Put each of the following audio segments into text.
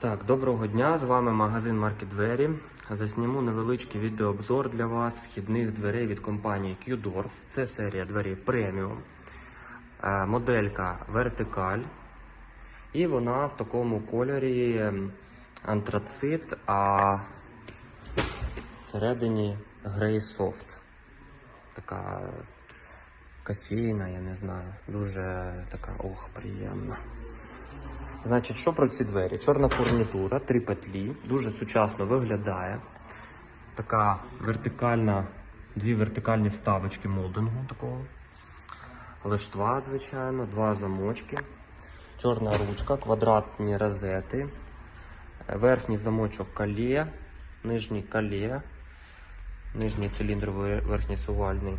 Так, доброго дня, з вами магазин Маркет Двері. Засніму невеличкий відеообзор для вас вхідних дверей від компанії Q-Doors. Це серія дверей преміум. Е, Моделька вертикаль. І вона в такому кольорі ем, антрацит, а всередині грей софт. Така кофейна, я не знаю. Дуже така ох, приємна. Значить, що про ці двері? Чорна фурнітура, три петлі, дуже сучасно виглядає. Така вертикальна, дві вертикальні вставочки молдингу такого. Лиштва, звичайно, два замочки. Чорна ручка, квадратні розети. Верхній замочок калє, нижній калє, нижній циліндровий, верхній сувальний.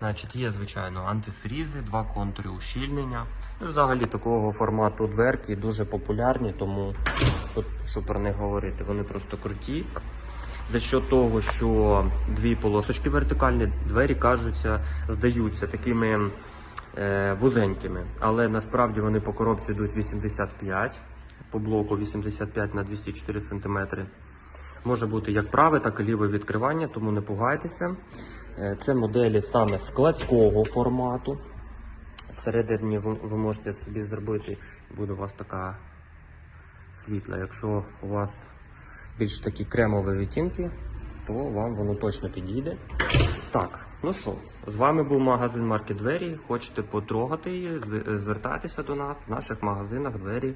Значить, є, звичайно, антисрізи, два контури ущільнення. І взагалі такого формату дверки дуже популярні, тому що про них говорити, вони просто круті. За що того, що дві полосочки вертикальні, двері кажуться, здаються такими е, вузенькими. Але насправді вони по коробці йдуть 85, по блоку 85 на 204 см. Може бути як праве, так і ліве відкривання, тому не пугайтеся. Е, Це моделі саме складського формату. Всередині ви, можете собі зробити, буде у вас така світла. Якщо у вас більш такі кремові відтінки, то вам воно точно підійде. Так, ну що, з вами був магазин Марки Двері. Хочете потрогати її, зв- звертайтеся до нас. В наших магазинах двері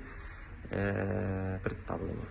е, представлені.